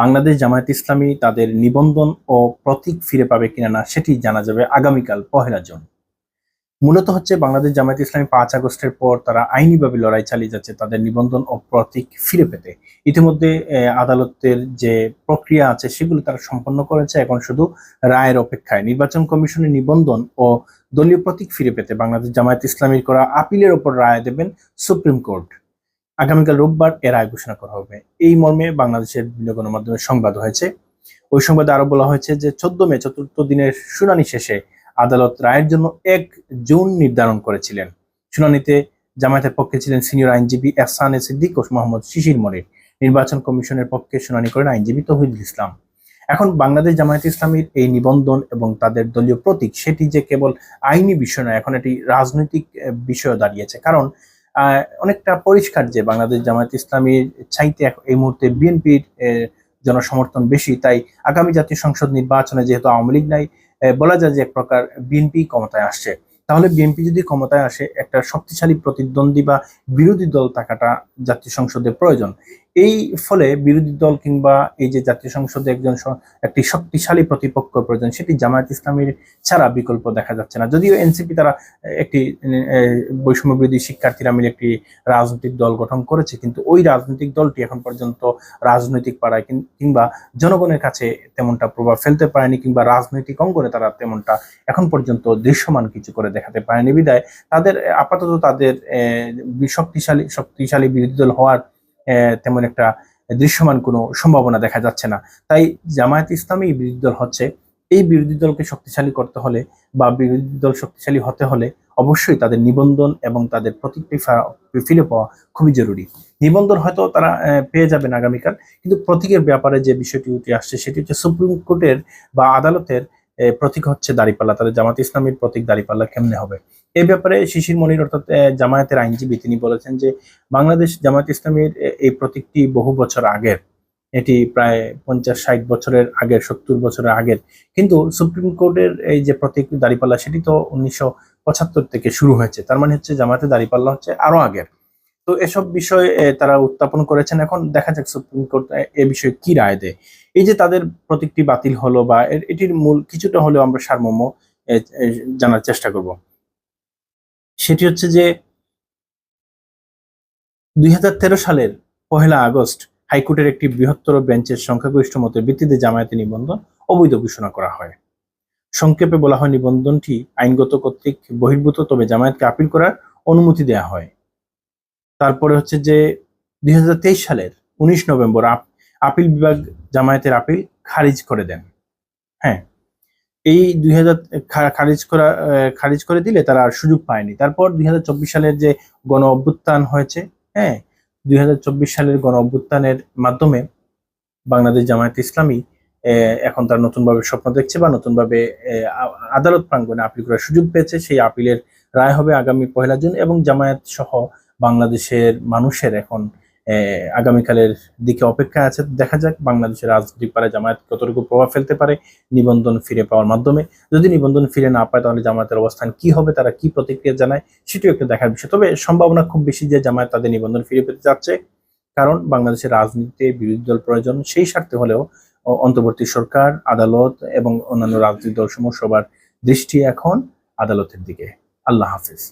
বাংলাদেশ জামায়াত ইসলামী তাদের নিবন্ধন ও প্রতীক ফিরে পাবে কিনা না সেটি জানা যাবে আগামীকাল পহেলা জুন। মূলত হচ্ছে বাংলাদেশ জামায়াত ইসলামী পাঁচ আগস্টের পর তারা আইনিভাবে লড়াই চালিয়ে যাচ্ছে তাদের নিবন্ধন ও প্রতীক ফিরে পেতে। ইতিমধ্যে আদালতের যে প্রক্রিয়া আছে সেগুলো তারা সম্পন্ন করেছে। এখন শুধু রায়ের অপেক্ষায়। নির্বাচন কমিশনের নিবন্ধন ও দলীয় প্রতীক ফিরে পেতে বাংলাদেশ জামায়াত ইসলামীর করা আপিলের ওপর রায় দেবেন সুপ্রিম কোর্ট। আগামীকাল রোববার এর আয় ঘোষণা করা হবে। এই মর্মে বাংলাদেশের বিভিন্ন গণমাধ্যমে সংবাদ হয়েছে। ওই সংবাদে আরও বলা হয়েছে যে, চোদ্দ মে, চতুর্থ দিনের শুনানি শেষে আদালত রায়ের জন্য এক জুন নির্ধারণ করেছিলেন। শুনানিতে জামায়াতের পক্ষে ছিলেন সিনিয়র আইনজীবী এহসান সিদ্দিক ও মোহাম্মদ শিশির মনির। নির্বাচন কমিশনের পক্ষে শুনানি করেন আইনজীবী তহিদুল ইসলাম। এখন বাংলাদেশ জামায়াত ইসলামীর এই নিবন্ধন এবং তাদের দলীয় প্রতীক, সেটি যে কেবল আইনি বিষয় নয়, এখন এটি রাজনৈতিক বিষয় দাঁড়িয়েছে। কারণ অনেকটা পরিষ্কার যে বাংলাদেশ জামায়াত ইসলামীর চাইতে এই মুহূর্তে বিএনপির জনসমর্থন বেশি, তাই আগামী জাতীয় সংসদ নির্বাচনে যেহেতু আওয়ামী লীগ নাই বলা যায় যে এক প্রকার বিএনপি ক্ষমতায় আসছে। তাহলে বিএনপি যদি ক্ষমতায় আসে, একটা শক্তিশালী প্রতিদ্বন্দ্বী বা বিরোধী দল থাকাটা জাতীয় সংসদে প্রয়োজন। এই ফলে বিরোধী দল কিংবা এই যে জাতীয় সংসদে একজন একটি শক্তিশালী প্রতিপক্ষ প্রয়োজন, সেটি জামায়াত ইসলামীর ছাড়া বিকল্প দেখা যাচ্ছে না। যদিও এনসিপি তারা একটি বৈষম্য বিরোধী শিক্ষার্থীরা মিলে একটি রাজনৈতিক দল গঠন করেছে, কিন্তু ওই রাজনৈতিক দলটি এখন পর্যন্ত রাজনৈতিক পাড়ায় কিংবা জনগণের কাছে তেমনটা প্রভাব ফেলতে পারেনি, কিংবা রাজনৈতিক অঙ্গনে তারা তেমনটা এখন পর্যন্ত দৃশ্যমান কিছু করে দেখাতে পারেনি। বিদায়, তাদের, আপাতত তাদের শক্তিশালী শক্তিশালী বিরোধী দল হওয়ার তেমন একটা দৃশ্যমান কোনো সম্ভাবনা দেখা যাচ্ছে না। তাই জামায়াত ইসলামী বিরোধী দল হচ্ছে, এই বিরোধী দলকে শক্তিশালী করতে হলে বা বিরোধী দল শক্তিশালী হতে হলে অবশ্যই তাদের নিবন্ধন এবং তাদের প্রতীকটি ফিরে পাওয়া খুবই জরুরি। নিবন্ধন হয়তো তারা পেয়ে যাবেন আগামীকাল, কিন্তু প্রতীকের ব্যাপারে যে বিষয়টি উঠে আসছে সেটি হচ্ছে সুপ্রিম কোর্টের বা আদালতের প্রতীক হচ্ছে দাঁড়িপাল্লা। তাহলে জামাত ইসলামীর প্রতীক দাঁড়িপাল্লা কেমনে হবে? এই ব্যাপারে শিশির মনির অর্থাৎ জামায়াতের আইনজীবী তিনি বলেছেন যে, বাংলাদেশ জামায়াত ইসলামীর এই প্রতীকটি বহু বছর আগের। এটি প্রায় পঞ্চাশ ষাট বছরের আগের, সত্তর বছরের আগের। কিন্তু সুপ্রিম কোর্টের এই যে প্রতীক দাঁড়িপাল্লা, সেটি তো উনিশশো পঁচাত্তর থেকে শুরু হয়েছে। তার মানে হচ্ছে জামায়াতের দাঁড়িপাল্লা হচ্ছে আরও আগের। তো এসব বিষয়ে তারা উত্থাপন করেছেন। এখন দেখা যাক সুপ্রিম কোর্ট, এ- বিষয়ে কি রায় দেয়। এই যে তাদের প্রতীকটি বাতিল হলো বা এটির মূল, কিছুটা হলেও আমরা সারমর্ম জানার চেষ্টা করব। সেটি হচ্ছে যে দুই হাজার তেরো সালের পহেলা আগস্ট হাইকোর্টের একটি বৃহত্তর বেঞ্চের সংখ্যাগরিষ্ঠ মতের ভিত্তিতে জামায়াতে নিবন্ধন অবৈধ ঘোষণা করা হয়। সংক্ষেপে বলা হয়, নিবন্ধনটি আইনগত কর্তৃক বহির্ভূত, তবে জামায়াতকে আপিল করার অনুমতি দেওয়া হয়। তারপরে হচ্ছে যে দুই হাজার তেইশ সালের উনিশ নভেম্বর আপ- আপিল বিভাগ জামায়াতের আপিল খারিজ করে দেন। হ্যাঁ এই দুই খারিজ করা খারিজ করে দিলে তারা আর সুযোগ পায়নি। তারপর দুই হাজার চব্বিশ সালের যে গণ অভ্যুত্থান হয়েছে হ্যাঁ দুই হাজার চব্বিশ সালের গণ অভ্যুত্থানের মাধ্যমে বাংলাদেশ জামায়াত ইসলামী এখন তার নতুনভাবে স্বপ্ন দেখছে বা নতুনভাবে আদালত প্রাঙ্গণে আপিল করার সুযোগ পেয়েছে। সেই আপিলের রায় হবে আগামী পহেলা জুন এবং জামায়াত সহ বাংলাদেশের মানুষের এখন আগামীকালের দিকে অপেক্ষা আছে। দেখা যাক বাংলাদেশের রাজনৈতিক পারে জামায়াত কতটুকু প্রভাব ফেলতে পারে নিবন্ধন ফিরে পাওয়ার মাধ্যমে। যদি নিবন্ধন ফিরে না পায়, তাহলে জামায়াতের অবস্থান কি হবে, তারা কি প্রতিক্রিয়া জানায়, সেটিও একটু দেখার বিষয়। তবে সম্ভাবনা খুব বেশি যে জামায়াত তাদের নিবন্ধন ফিরে পেতে যাচ্ছে, কারণ বাংলাদেশের রাজনীতিতে বিরোধী দল প্রয়োজন, সেই স্বার্থে হলেও অন্তর্বর্তী সরকার, আদালত এবং অন্যান্য রাজনৈতিক দলসমূহ সবার দৃষ্টি এখন আদালতের দিকে। আল্লাহ হাফিজ।